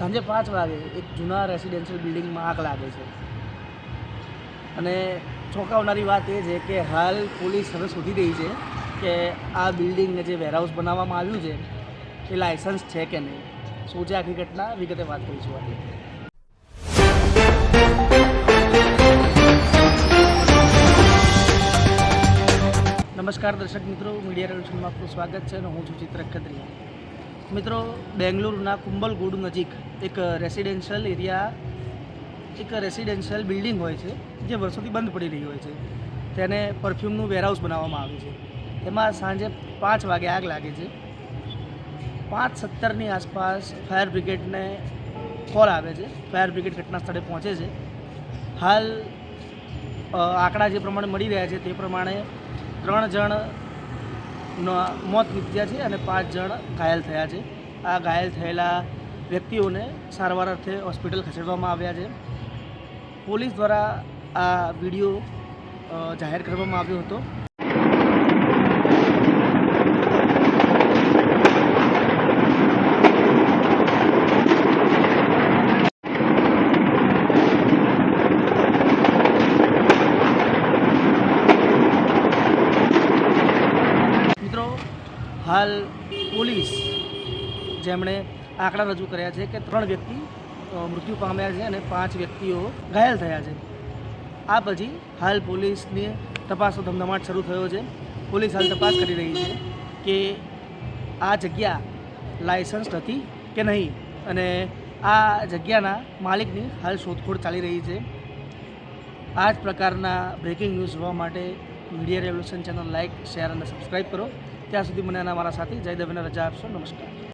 સાંજે પાંચ વાગે એક જૂના રેસિડેન્શિયલ બિલ્ડિંગમાં આગ લાગે છે. અને ચોંકાવનારી વાત એ છે કે હાલ પોલીસ હવે શોધી રહી છે કે આ બિલ્ડિંગને જે વેરહાઉસ બનાવવામાં આવ્યું છે, એ લાયસન્સ છે કે નહીં? શું છે આખી ઘટના? વિગતે વાત કરીશું આજે નમસ્કાર દર્શક મિત્રો, મીડિયા રેવલ્યુશનમાં આપનું સ્વાગત છે અને હું છું ચિત્ર ખત્રીયા મિત્રો, બેંગ્લોરના કુંબલગુડ નજીક એક રેસિડેન્શિયલ એરિયા એક રેસિડેન્શિયલ બિલ્ડિંગ હોય છે, જે વર્ષોથી બંધ પડી રહી હોય છે. તેને પરફ્યુમનું વેરહાઉસ બનાવવામાં આવે છે. એમાં સાંજે પાંચ વાગે આગ લાગે છે. પાંચ સત્તરની આસપાસ ફાયર બ્રિગેડને કોલ આવે છે. ફાયર બ્રિગેડ ઘટના સ્થળે પહોંચે છે. હાલ આંકડા જે પ્રમાણે મળી રહ્યા છે તે પ્રમાણે ત્રણ જણ મોત નીપજ્યા છે અને પાંચ જણ ઘાયલ થયા છે. આ ઘાયલ થયેલા વ્યક્તિઓને સારવાર અર્થે હોસ્પિટલ ખસેડવામાં આવ્યા છે. પોલીસ દ્વારા આ વીડિયો જાહેર કરવામાં આવ્યો હતો મિત્રો હાલ પોલીસ જેમણે આંકડા રજૂ કર્યા છે કે ત્રણ વ્યક્તિ મૃત્યુ પામ્યા છે અને પાંચ વ્યક્તિઓ ઘાયલ થયા છે. આ પછી હાલ પોલીસની તપાસનો ધમધમાટ શરૂ થયો છે. પોલીસ હાલ તપાસ કરી રહી છે કે આ જગ્યા લાયસન્સ હતી કે નહીં અને આ જગ્યાના માલિકની હાલ શોધખોળ ચાલી રહી છે. આ જ પ્રકારના બ્રેકિંગ ન્યૂઝ જોવા માટે media revolution channel like share અને સબસ્ક્રાઈબ કરો. ત્યાં સુધી મને અને મારા સાથી જય દવેને રજા આપશો. નમસ્કાર.